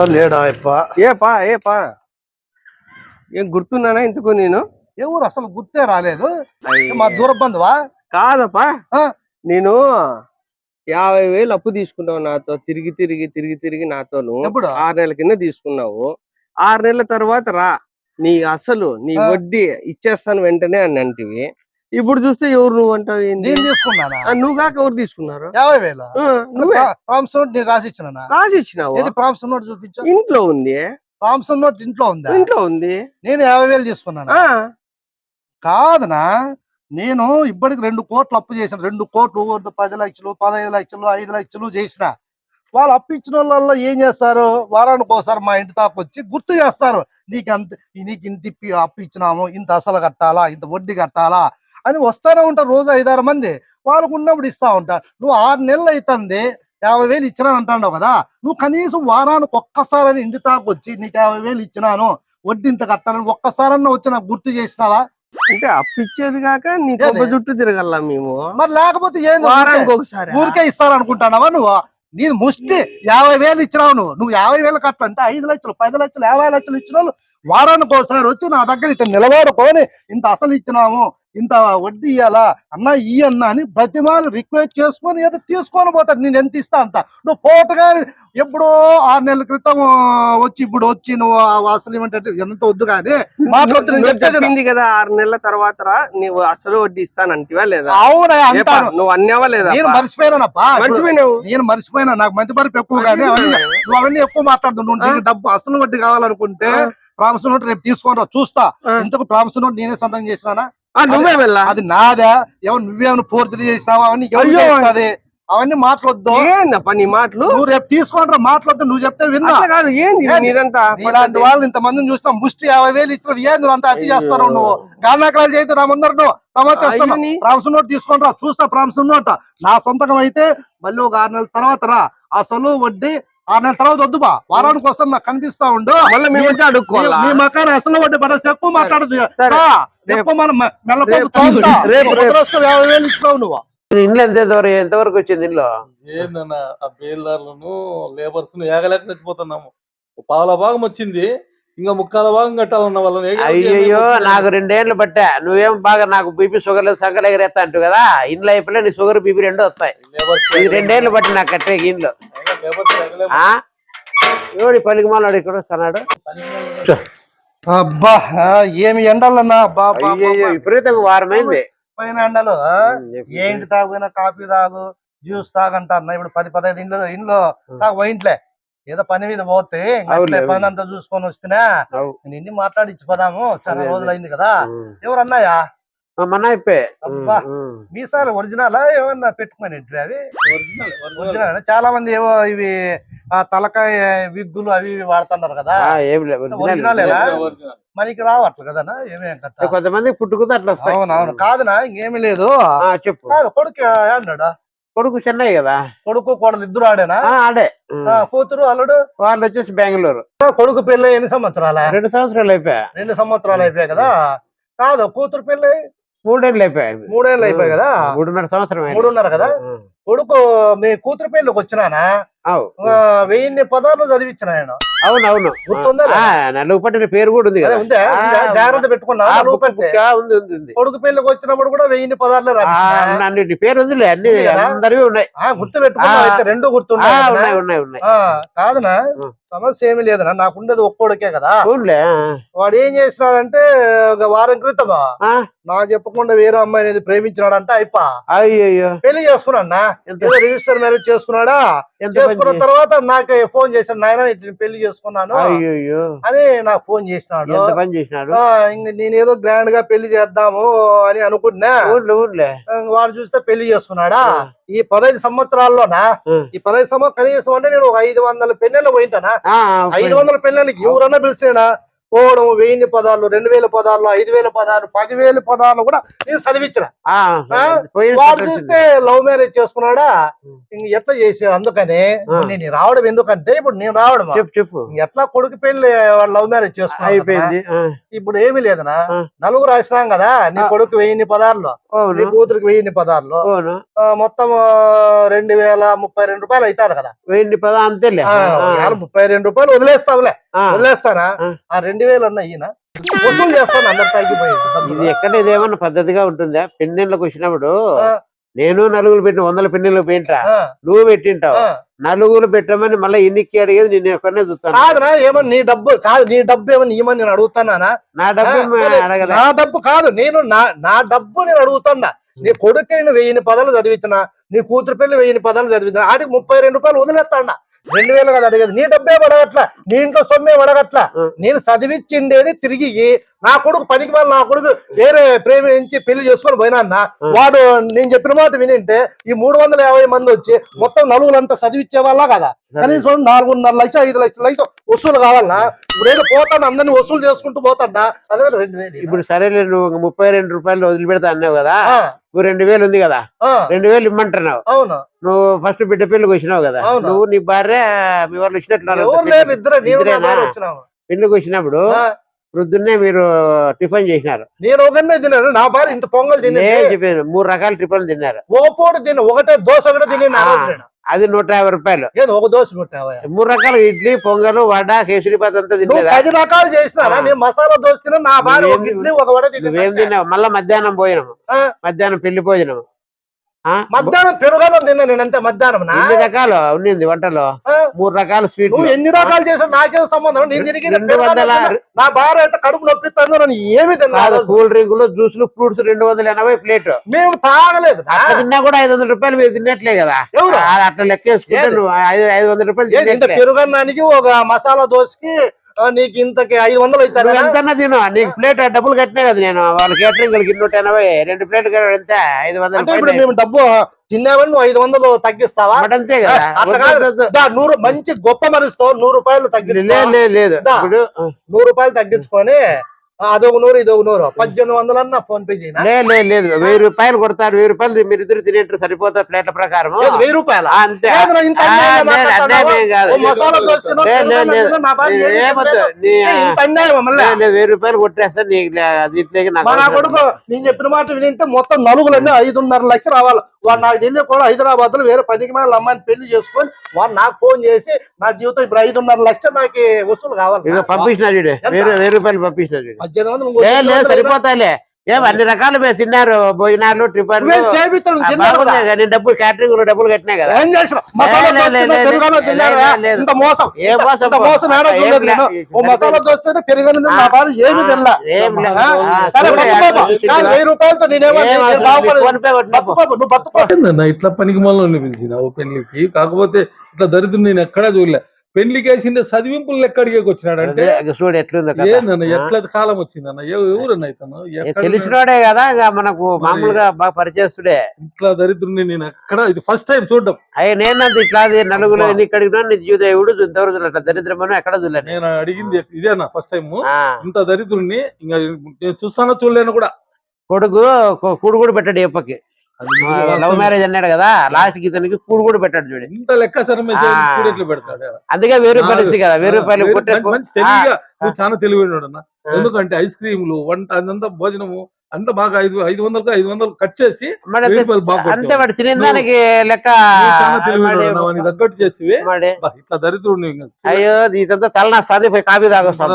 లేడా అప్ప ఏపా ఏపా? ఏం గుర్తున్నానా ఇంతకు నేను? ఎవరు అసలు గుర్తే రాలేదు. మా దూర బంధువా కాదప్పా? నేను యాభై వేలు అప్పు తీసుకున్నావు నాతో తిరిగి తిరిగి తిరిగి తిరిగి నాతోను. ఆరు నెలల కింద తీసుకున్నావు. ఆరు నెలల తర్వాత రా. నీ అసలు నీ. వడ్డీ ఇచ్చేస్తాను వెంటనే అని అంటివి. ఇప్పుడు చూస్తే ఎవరు నువ్వు అంటావు నేను తీసుకున్నానా? నువ్వు కాక ఎవరు తీసుకున్నారు? యాభై వేల? ఆ, నువ్వే. ప్రామ్స్ నోట్ నేను రాసి ఇచ్చినా రాసి ఇచ్చినావు ఏది ప్రామ్స్ నోట్ చూపించు? ఇంట్లో ఉంది. ప్రామ్స్ నోట్ ఇంట్లో ఉందా? ఇంట్లో ఉంది. నేను యాభై వేలు తీసుకున్నాను? కాదనా? నేను ఇప్పటికి రెండు కోట్లు అప్పు చేసిన రెండు కోట్లు పది లక్షలు పదహైదు లక్షలు ఐదు లక్షలు చేసిన. వాళ్ళు అప్పు ఇచ్చిన వాళ్ళల్లో ఏం చేస్తారు? వారానికి ఒకసారి మా ఇంటి తాపు వచ్చి గుర్తు చేస్తారు. నీకు అంత నీకు ఇంత అప్పు ఇచ్చినాము ఇంత అసలు కట్టాలా ఇంత వడ్డీ కట్టాలా? అని వస్తానే ఉంటారు రోజు ఐదారు మంది. వాళ్ళకు ఉన్నప్పుడు ఇస్తా ఉంటారు నువ్వు ఆరు నెలలు అవుతుంది యాభై వేలు ఇచ్చినాను అంటావు కదా. నువ్వు కనీసం వారానికి ఒక్కసారి ఇంటి వచ్చి నీకు యాభై వేలు ఇచ్చినాను వడ్డీ ఇంత కట్టాలని ఒక్కసారన్నా వచ్చి నాకు గుర్తు చేసినావా? అంటే అప్పు ఇచ్చేది కాక నీ చుట్టూ తిరగల్లా మేము? మరి లేకపోతే వారానికి ఊరికే- ఒకసారి? ఊరికే ఇస్తారనుకుంటానవా నువ్వు? నీ ముష్టి యాభై వేలు ఇచ్చినావు నువ్వు. నువ్వు యాభై వేలు కట్టంటే ఐదు లక్షలు పది లక్షలు యాభై లక్షలు ఇచ్చిన వాళ్ళు వారానికి ఒకసారి వచ్చి నా దగ్గర ఇట్లా నిలబడుకొని ఇంత అసలు ఇచ్చినాము. ఇంత వడ్డీ ఇయ్యాలా? అన్న ఈ అన్న అని ప్రతిమాలు రిక్వెస్ట్ చేసుకొని ఏదో తీసుకొని పోతాడు. నేను ఎంత ఇస్తా అంత? నువ్వు పోటగా ఎప్పుడో ఆరు నెలల క్రితం వచ్చి ఇప్పుడు వచ్చి నువ్వు ఆ అసలు ఏమంటే ఎంత వద్దు కానీ మాట్లాడుతు నేను నువ్వు చెప్పేది విను. చెప్పింది కదా ఆరు నెలల తర్వాత నువ్వు అసలు వడ్డీ ఇస్తానంటివా లేదా? అవునా అంటాను. నువ్వు అన్నావా లేదా? నేను మర్చిపోయానప్పా మర్చిపోయినావు? నేను మర్చిపోయినా? నాకు మంచి మరపు ఎక్కువ కానీ నువ్వు అవన్నీ ఎక్కువ మాట్లాడుతు నీకు డబ్బు అసలు వడ్డీ కావాలనుకుంటే. ప్రామిస్ నోట్ రేపు తీసుకొని రా చూస్తా. ఇంతకు ప్రామిస్ నోట్ నేనే సంతకం చేసినానా? నువ్వే వెళ్ళా? అది నాదా. ఏమన్నా నువ్వేమైనా ఫోర్జరీ చేసినావా? అవన్నీ ఎవరు అయ్యో. చేస్తుంది? అవన్నీ మాట్లాడొద్దు. ఏందప్ప నీ మాటలు? నువ్వు రేపు తీసుకొని రా మాట్లాడద్దు. నువ్వు చెప్తే విన్నా. అట్లా కాదు. ఏంది ఇది? నీదంతా? ఇలాంటి వాళ్ళు ఇంత మందిని చూస్తాం ముష్టి యాభై వేలు ఇచ్చిన ఏంది? నువ్వు అంత అతి అయ్యో. నువ్వు. గానాకరాలు చేస్తే నా ముందర నువ్వు. తమా చేస్తాను అయ్యో నీ- ప్రామిస్ నోట్ తీసుకొని రా చూస్తా ప్రామిస్ నోట్. నా సొంతకం అయితే మళ్ళీ ఒక ఆరు నెలల తర్వాత రా. అసలు వడ్డీ ఆరు నెలల తర్వాత వద్దు బా. వారానికి వస్తాం నాకు కనిపిస్తా ఉండు. నీ మకాన అసలు వడ్డీ పడేసి ఎక్కువ మాట్లాడదు. ఎక్కువ మనం మె- యాభై వేలు ఇచ్చినావు నువ్వు. ఇంట్లో ఎంత దూరం ఎంతవరకు వచ్చింది ఇంట్లో ఏందన్న ఆ బేల్దారులను లేబర్స్ను ఏగలేక చచ్చిపోతున్నాము. పావుల భాగం వచ్చింది. ఇంకా ముక్కాల భాగం కట్టాలన్న వాళ్ళని ఏమైపోతుంది? నాకు రెండేళ్ళు పట్టా. నువ్వేం బాగా నాకు బీపీ షుగర్ లేదు సంకలు ఎగరేస్తా అంటు కదా? ఇంట్లో అయిపోయి నీ షుగర్ బీపీ రెండు వస్తాయి. రెండేళ్ళు బట్టి నాకు కట్టే ఇంట్లో. ఆ? ఎవడి పలికి మాలాడు ఇక్కడ వస్తున్నాడు? అబ్బా ఏమి ఎండాలన్నా? అబ్బా. విపరీతంగా వారమైంది. పైన ఎండలు? ఏంటి తాగుపోయినా కాఫీ తాగు జ్యూస్ తాగంటారు ఇప్పుడు పది పదహైదు ఇంట్లో ఇంట్లో తాగు పోయింట్లే ఏదో పని మీద పోతే పని. అంతా చూసుకొని వస్తేనే అవు. నేను ఇన్ని మాట్లాడించి పోదాము చాలా. రోజులు అయింది కదా. ఉం. ఎవరు అన్నాయా ఆ, మన అబ్బా. మీసాలు ఒరిజినలా ఏమన్నా పెట్టుకుని అవి? Original, original. ఒరిజినల్? చాలా మంది ఏవో ఇవి ఆ తలకాయ విగ్గులు అవి ఇవి వాడుతున్నారు కదా. ఒరిజినల్. మనకి రావట్లేదు కదనా? ఏమేం కథ? కొంతమంది పుట్టుకుతే అట్లా వస్తాయి. అవును అవును కాదునా? ఇంకేమీ లేదు. చెప్పు. కాదు కొడుకు అన్నాడు? కొడుకు చెన్నై కదా? కొడుకు కోడలు ఇద్దరు ఆడేనా? ఆడే. కూతురు అల్లుడు? వాళ్ళు వచ్చేసి బెంగళూరు. కొడుకు పెళ్ళి ఎన్ని సంవత్సరాల? రెండు సంవత్సరాలు అయిపోయా. రెండు సంవత్సరాలు అయిపోయాయి కదా? కాదు కూతురు పెళ్ళి మూడేళ్ళు అయిపోయాయి. మూడేళ్ళు అయిపోయాయి కదా? మూడున్నర సంవత్సరం. మూడున్నర కదా. కొడుకు మీ కూతురు పెళ్ళికి వచ్చినానా? వెయ్యిన్ని పదార్లు చదివించిన ఆయన. అవును అవును గుర్తుందా? ఆ, నలుగు పట్టిన పేరు కూడా ఉంది కదా. జాగ్రత్త పెట్టుకున్నా ఉంది ఉంది కొడుకు పెళ్ళికి వచ్చినప్పుడు కూడా వెయ్యిన్ని పదార్లు ఆ, అన్ని నీ పేరు అన్ని ఉంది కదా? అందరివి ఉన్నాయి. గుర్తు పెట్టుకున్నా రెండు గుర్తున్నాయి ఉన్నాయి ఉన్నాయి కాదనా. సమస్య ఏమి లేదనా? నాకుండేది ఒక్కోడికే కదా. వాడు ఏం చేసినాడంటే ఒక వారం క్రితం ఆ, నాకు చెప్పకుండా వేరే అమ్మాయి అనేది ప్రేమించినాడంట అయిపా. అయ్యయ్యో. పెళ్ళి చేసుకున్నాడా ఎంత ఏదో రిజిస్టర్ మ్యారేజ్ చేసుకున్నాడా? ఎంత చేసుకున్న తర్వాత నాకు ఫోన్ చేశాడు నాయన ఇట్లా పెళ్ళి చేసుకున్నాను. అని నాకు ఫోన్ చేసినాడు. ఇంక నేను ఏదో గ్రాండ్గా పెళ్ళి చేద్దాము అని అనుకున్నా ఊర్లే ఊర్లే. ఇంక వాడు చూస్తే పెళ్ళి చేసుకున్నాడా? ఈ పదహైదు సంవత్సరాల్లోనా. ఈ పదహైదు సంవత్సరం కనీసం అంటే నేను ఒక ఐదు వందల పెన్నెలు పోయింటానా? ఐదు వందల పెళ్ళికి ఎవరన్నా పిలిచినా? పోవడం వెయ్యి పదార్లు రెండు వేల పదార్లు ఐదు వేల పదార్లు పదివేల పదార్లు కూడా నేను చదివించిన వాడు చూస్తే లవ్ మ్యారేజ్ చేసుకున్నాడా? ఎట్లా చేసేది? అందుకని నేను రావడం ఎందుకంటే ఇప్పుడు నేను రావడం. చెప్పు ఎట్లా కొడుకు పెళ్ళి వాడు లవ్ మ్యారేజ్ చేసుకున్నాడు. అయిపోయింది ఇప్పుడు ఏమీ లేదనా. నలుగురు రాసినాం కదా నీ. కొడుకు వెయ్యి పదార్లు నీ కూతురికి వెయ్యి పదార్లు. మొత్తం రెండు వేల ముప్పై రెండు రూపాయలు అవుతారు కదా. వెయ్యి పద అంతేలే. ఆ, ఇవాళ ముప్పై రెండు రూపాయలు వదిలేస్తావులే. వదిలేస్తానా? ఆ. ఆ రెండు వేలు అన్న ఈయన. వసూలు చేస్తాను అందరు తగ్గిపోయింది ఇది. ఎక్కడ ఇదేమన్నా పద్ధతిగా ఉంటుందా? పెన్నెళ్ళకి వచ్చినప్పుడు. నేను నలుగురు పెట్టిన వందల పెన్నెళ్ళు పెయింటా ఆ, నువ్వు పెట్టింటావు. నలుగురు పెట్టమని మళ్ళీ ఎన్నికి అడిగేది నేను ఒక్కనే చూస్తాను. కాదురా ఏమన్నా నీ డబ్బు కాదు నీ డబ్బు ఏమన్నా ఇవ్వమని నేను అడుగుతానా నా? డబ్బు నా డబ్బు కాదు నేను నా నా డబ్బు నేను అడుగుతున్నా నీ కొడుకు నేను వెయ్యి పదాలు చదివించిన నీ కూతురు పెళ్ళి వెయ్యి పదాలు చదివించిన ఆడికి ముప్పై రెండు రూపాయలు వదిలేస్తాడా. రెండు వేలు కదా అడిగేది. నీ డబ్బే పడగట్ల. నీ ఇంట్లో సొమ్మే పడగట్ల. నేను చదివిచ్చిండేది తిరిగి. నా కొడుకు పనికి వాళ్ళ నా కొడుకు వేరే ప్రేమించి పెళ్ళి చేసుకొని పోయినా. వాడు నేను చెప్పిన మాట వినింటే ఈ మూడు వందల యాభై మంది వచ్చి మొత్తం నలుగురంతా చదివిచ్చే వాళ్ళ కదా. కనీసం నాలుగున్నర లక్షలు ఐదు లక్షల లక్షలు వసూలు కావాలన్నా. ఇప్పుడు ఏదో పోతాను అందరిని వసూలు చేసుకుంటూ పోతాడా. అదే రెండు వేలు. ఇప్పుడు సరేలే నువ్వు ఒక ముప్పై రెండు రూపాయలు వదిలిపెడతా అన్నావు కదా. నువ్వు రెండు వేలు ఉంది కదా? రెండు వేలు ఇమ్మంటున్నావు. అవును. నువ్వు ఫస్ట్ బిడ్డ పెళ్ళికి వచ్చినావు కదా. నువ్వు నీ భార్య మీ వాళ్ళు వచ్చినాము. పెళ్ళికి వచ్చినప్పుడు ప్రొద్దున్నే మీరు టిఫిన్ చేసినారు. నేను ఒకనే తిన్నాను. నా భార్య ఇంత పొంగల్ తినే నేను చెప్పాను మూడు రకాల టిఫిన్ తిన్నారు. పూట తిన్న ఒకటే దోశ ఒకటే తిని ఆ. అది నూట యాభై రూపాయలు. ఏదో ఒక దోశ కొట్టావా మూడు రకాల ఇడ్లీ పొంగల్ వడ కేసరిబాత్ అంతా నువ్వు తినలేదా పది రకాలు ఆ. నేను మసాలా దోశ తిన్నా నా భార్య ఇడ్లీ ఒక వడ తిన్నా మళ్ళా మధ్యాహ్నం పోయినాము. ఆ. మధ్యాహ్నం పెళ్ళి భోజనం? మధ్యాహ్నం పెరుగన్నం తిన్నా నేను అంతే మధ్యాహ్నం? ఎన్ని రకాలు? ఉన్నింది వంటలో. మూడు రకాల స్వీట్లు నువ్వు ఎన్ని రకాలు చేసావు నాకేం సంబంధం నేను తిరిగి రెండు వందల నా భార్య అయితే కడుపు నొప్పిస్తాను నన్ను ఏమి తిన్నా కాదు కూల్ డ్రింకులు జ్యూసులు ఫ్రూట్స్ రెండు వందల ఎనభై ప్లేట్. మేము తాగలేదు తిన్నా కూడా ఐదు వందల రూపాయలు మీరు తిన్నట్లే కదా. ఎవరు? అట్లా లెక్కేసుకుంటే ఐదు ఐదు వందల రూపాయలు పెరుగన్నానికి ఒక మసాలా దోశకి నీకు ఇంతకి ఐదు వందలు అవుతారా ఎంతన్నా తిను? నీకు ప్లేట్ డబ్బులు కట్టినా కదా నేను. వాళ్ళ కేటరింగ్ వాళ్ళకి నూట ఎనభై. రెండు ప్లేట్ ఎంత? ఐదు వందల అంటే ఇప్పుడు రూపాయలు మేము డబ్బు తిన్నామని నువ్వు ఐదు వందలు తగ్గిస్తావా? అంతే కదా. అట్లా నూరు మంచి గొప్ప మనిషితో నూరు రూపాయలు తగ్గించు లేదు. నూరు రూపాయలు తగ్గించుకొని అదొక నూరు ఇదొక నూరు. పద్దెనిమిది వందలు అన్న ఫోన్ పే చేయనా? లేదు లేదు లేదు. వెయ్యి రూపాయలు కొడతారు వెయ్యి రూపాయలు మీరు ఇద్దరు తినేట్టు సరిపోతా ప్లేట్ల ప్రకారం వెయ్యి రూపాయల? అంతే. వెయ్యి రూపాయలు కొట్టేస్తా నీకు దీంట్లోకి నా కొడుకు నేను చెప్పిన మాట వినింటే మొత్తం నలుగులన్నీ ఐదున్నర లక్షలు రావాలి. వాడు నాకు తెలియక కూడా హైదరాబాద్లో వేరే పదికి మేల అమ్మాయిని పెళ్ళి చేసుకొని వాడు నాకు ఫోన్ చేసి నా జీవితం ఇప్పుడు ఐదున్నర లక్షలు నాకు వసూలు కావాలి ఇదిగో పంపించిన చూడు ఎంత? వెయ్యి రూపాయలు పంపించిన చూడు పద్దెనిమిది వందలు ఇంకో లేదు రెండు లేదు వందలు సరిపోతాయిలే ఏం అన్ని రకాలు మీరు తిన్నారు భోజనాలు టిఫిన్? నేను డబ్బులు క్యాటరింగ్లో డబ్బులు కట్టినా కదా? ఏం. ఇంత మోసం. ఏ మసాలా నా ఏమి తినలా. వెయ్యి రూపాయలతో నేనేమో ఇట్లా పనికి మళ్ళీ పిలిచినావు పెళ్ళికి కాకపోతే ఇట్లా దరిద్రం నేను ఎక్కడా చూడలే. పెళ్ళికి వేసిండే చదివింపులు లెక్క అడిగేకి వచ్చినాడు అంటే చూడు ఎట్లుందో ఏందన్న? ఎట్లా కాలం వచ్చిందన్న ఎవ- ఎవరన్నా ఇతను తెలిసినోడే కదా మనకు మామూలుగా బాగా పరిచయస్తుడే. ఇట్లా దరిద్రుని నేను ఎక్కడ ఇది ఫస్ట్ టైం చూడడం. అయ్యి నేనంత ఇట్లా నలుగురు ఇక్కడికి జీవితం ఎవడు ఇంతవరకు. అట్లా దరిద్రమని ఎక్కడ చూడలేదు నేను. అడిగింది ఇదేనా ఫస్ట్ టైం ఇంత దరిద్రుని ఇంకా నేను చూస్తానో చూడలేను కూడా. కొడుకు కూడు కూడా పెట్టాడు ఎప్పకి లవ్. మ్యారేజ్ అన్నాడు కదా లాస్ట్కి ఇతనికి కూడు కూడా పెట్టాడు చూడు. ఇంత లెక్క పెడతాడు? అందుకే వెయ్యి రూపాయలు ఇచ్చి కదా వెయ్యి రూపాయలు వేరు- నువ్వు చాలా తెలివైనడు అన్న ఎందుకంటే ఐస్ క్రీములు వంట అదంతా భోజనము అంతా బాగా ఐదు ఐదు వందలకు ఐదు వందలు కట్ చేసి అంతే- రూపాయలు. వాడు తినే దానికి లెక్క తగ్గట్టు బా, ఇట్లా దరిద్రుడు అయ్యో ఇదంతా తలనొస్తుంది పోయి కాఫీ తాగొస్తాం.